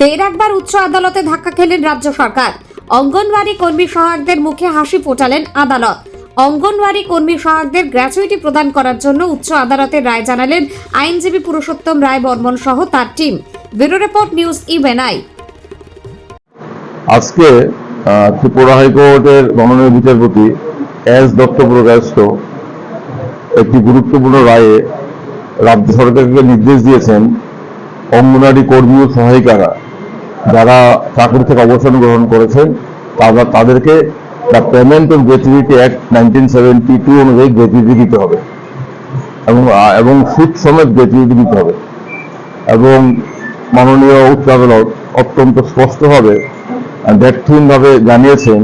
ফের একবার উচ্চ আদালতে ধাক্কা খেলেন রাজ্য সরকার। অঙ্গনওয়াড়ি কর্মী সহায়কদের মুখে হাসি ফোটালেন আদালত। অঙ্গনওয়াড়ি কর্মী সহায়কদের গ্র্যাচুইটি প্রদান করার জন্য উচ্চ আদালতের রায় জানালেন আইনজীবী পুরুষোত্তম রায় বর্মন সহ তার টিম। ব্যুরো রিপোর্ট নিউজ ইভেনাই। আজকে ত্রিপুরা হাইকোর্টের মাননীয় বিচারপতি এস দত্ত প্রকাশিত একটি গুরুত্বপূর্ণ রায়ে রাজ্য সরকারকে নির্দেশ দিয়েছেন অঙ্গনারী কর্মী ও সহায়িকারা যারা চাকরি থেকে অবসর গ্রহণ করেছেন, তারা তাদেরকে the payment of gratuity act nineteen seventy two অনুযায়ী গ্রেচুইটি দিতে হবে। এবং এবং সুদ সমেত গ্রেচুইটি দিতে হবে। এবং মাননীয় উচ্চ আদালত অত্যন্ত স্পষ্টভাবে ব্যক্তিহীনভাবে জানিয়েছেন,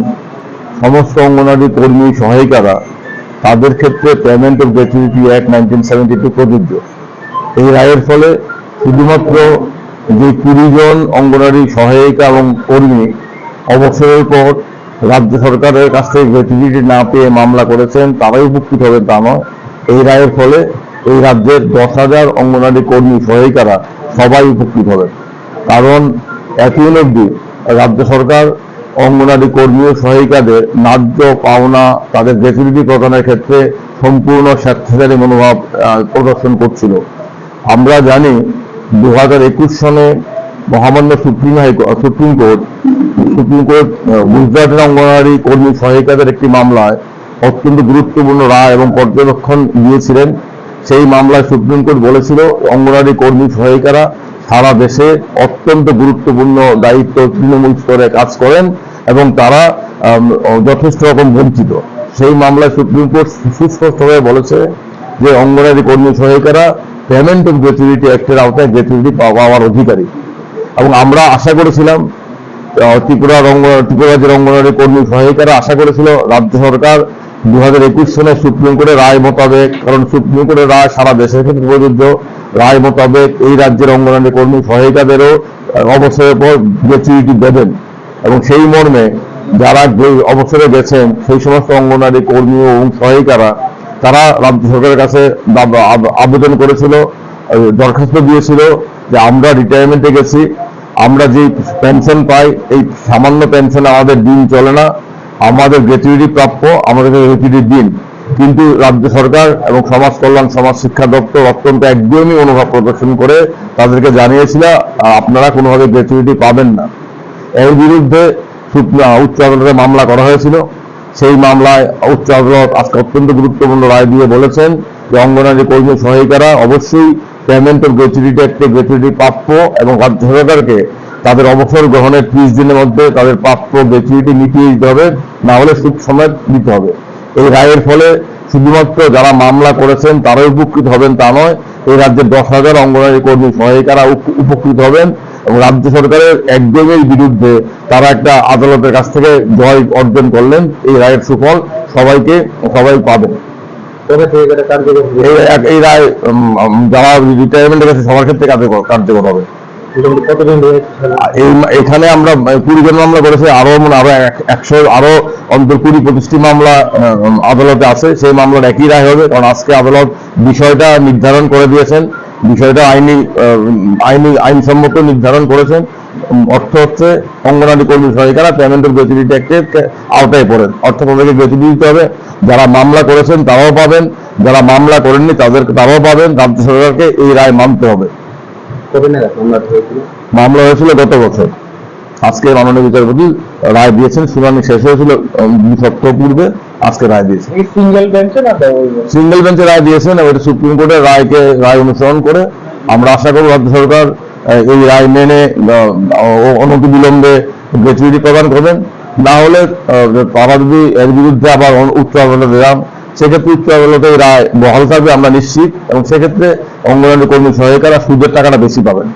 সমস্ত অঙ্গনারী কর্মী সহায়িকারা তাদের ক্ষেত্রে payment of gratuity act nineteen seventy two প্রযোজ্য। এই রায়ের ফলে শুধুমাত্র যে কুড়ি জন অঙ্গনারী সহায়িকা এবং কর্মী অবসরের পর রাজ্য সরকারের কাছ থেকে গ্র্যাচুইটি না পেয়ে মামলা করেছেন, তারাই উপকৃত হবেন তা নয়। এই রায়ের ফলে এই রাজ্যের দশ হাজার অঙ্গনারী কর্মী সহায়িকারা সবাই উপকৃত হবেন কারণ এতদিন অবধি রাজ্য সরকার অঙ্গনারী কর্মী ও সহায়িকাদের ন্যায্য পাওনা, তাদের গ্র্যাচুইটি প্রদানের ক্ষেত্রে সম্পূর্ণ স্বেচ্ছাচারী মনোভাব প্রদর্শন করছিল। আমরা জানি দু হাজার একুশ সনে মহামান্য supreme high court supreme court supreme court গুজরাটের অঙ্গনারী কর্মী সহায়িকাদের একটি মামলায় অত্যন্ত গুরুত্বপূর্ণ রায় এবং পর্যবেক্ষণ দিয়েছিলেন। সেই মামলায় সুপ্রিম কোর্ট বলেছিল অঙ্গনারী কর্মী সহায়িকারা সারা দেশে অত্যন্ত গুরুত্বপূর্ণ দায়িত্ব তৃণমূল স্তরে কাজ করেন এবং তারা যথেষ্ট রকম বঞ্চিত। সেই মামলায় সুপ্রিম কোর্ট সুস্পষ্টভাবে বলেছে যে অঙ্গনারী কর্মী সহায়িকারা পেমেন্ট অফ গ্র্যাচুইটি অ্যাক্টের আওতায় গ্র্যাচুইটি পাওয়ার অধিকারী। এবং আমরা আশা করেছিলাম ত্রিপুরা রঙ্গ, ত্রিপুরা রাজ্যের অঙ্গনওয়াড়ি কর্মী সহায়িকারা আশা করেছিল, রাজ্য সরকার দু হাজার একুশ সনে সুপ্রিম কোর্টের রায় মোতাবেক, কারণ সুপ্রিম কোর্টের রায় সারা দেশের ক্ষেত্রে প্রযোজ্য রায় মোতাবেক এই রাজ্যের অঙ্গনওয়াড়ি কর্মী সহায়িকাদেরও অবসরের পর গ্র্যাচুইটি দেবেন। এবং সেই মর্মে যারা অবসরে গেছেন, সেই সমস্ত অঙ্গনওয়াড়ি কর্মী ও সহায়িকারা তারা রাজ্য সরকারের কাছে আবেদন করেছিল দরখাস্ত দিয়েছিল যে আমরা রিটায়ারমেন্টে গেছি, আমরা যে পেনশন পাই, এই সামান্য পেনশনে আমাদের দিন চলে না, আমাদের গ্র্যাচুইটি প্রাপ্য, আমাদের গ্র্যাচুইটি দিন। কিন্তু রাজ্য সরকার এবং সমাজ কল্যাণ, সমাজ শিক্ষা দপ্তর অত্যন্ত একদমই অনুভব প্রদর্শন করে তাদেরকে জানিয়েছিল আপনারা কোনোভাবে গ্র্যাচুইটি পাবেন না। এর বিরুদ্ধে উচ্চ আদালতে মামলা করা হয়েছিল। সেই মামলায় উচ্চ আদালত আজকে অত্যন্ত গুরুত্বপূর্ণ রায় দিয়ে বলেছেন যে অঙ্গনারী কর্মী সহায়িকারা অবশ্যই পেমেন্ট অফ গ্র্যাচুইটি একটি গ্র্যাচুইটি প্রাপ্য এবং রাজ্য সরকারকে তাদের অবসর গ্রহণের ত্রিশ দিনের মধ্যে তাদের প্রাপ্য গ্র্যাচুইটি মিটিয়ে দিতে হবে, না হলে সুদ সমেত দিতে হবে। এই রায়ের ফলে শুধুমাত্র যারা মামলা করেছেন তারাই উপকৃত হবেন তা নয়, এই রাজ্যের দশ হাজার অঙ্গনারী কর্মী সহায়িকারা উপকৃত হবেন। এবং রাজ্য সরকারের একদমই বিরুদ্ধে তারা একটা আদালতের কাছ থেকে জয় অর্জন করলেন। এই রায়ের সুফল সবাইকে সবাই পাবেন এই রায় যারা রিটায়ারমেন্টের কাছে সবার ক্ষেত্রে কার্যকর হবে। এখানে? আমরা কুড়ি জন মামলা করেছি আরও মানে আরও এক- একশো আরও অন্তর কুড়ি পঁচিশটি মামলা আদালতে আছে। সেই মামলার একই রায় হবে কারণ আজকে আদালত বিষয়টা নির্ধারণ করে দিয়েছেন। বিষয়টা আইনি আইনি আইনসম্মত নির্ধারণ করেছেন। অর্থ হচ্ছে অঙ্গনারী কর্মী সহায়িকারা পেমেন্ট অফ গ্র্যাচুইটি অ্যাক্টের আওতায় পড়েন। অর্থ তাদেরকে গ্র্যাচুইটি দিতে হবে। যারা মামলা করেছেন তারাও পাবেন। যারা মামলা করেননি তাদের তারাও পাবেন। রাজ্য সরকারকে এই রায় মানতে হবে। মামলা হয়েছিল? গত বছর। আজকে মাননীয় বিচারপতি রায় দিয়েছেন। শুনানি শেষ হয়েছিল দুই সপ্তাহ পূর্বে। আজকে রায় দিয়েছেন সিঙ্গেল বেঞ্চে না সিঙ্গেল বেঞ্চে রায় দিয়েছেন এবং এটা সুপ্রিম কোর্টের রায়কে রায় অনুসরণ করে আমরা আশা করব রাজ্য সরকার এই রায় মেনে অনতি বিলম্বে গ্র্যাচুইটি প্রদান করবেন। না হলে তারা যদি এর বিরুদ্ধে আবার উচ্চ আদালতে যান সেক্ষেত্রে উচ্চ আদালতে রায় বহাল থাকবে আমরা নিশ্চিত। এবং সেক্ষেত্রে অঙ্গনারী কর্মী সহায়িকারা সুদের টাকাটা বেশি পাবেন।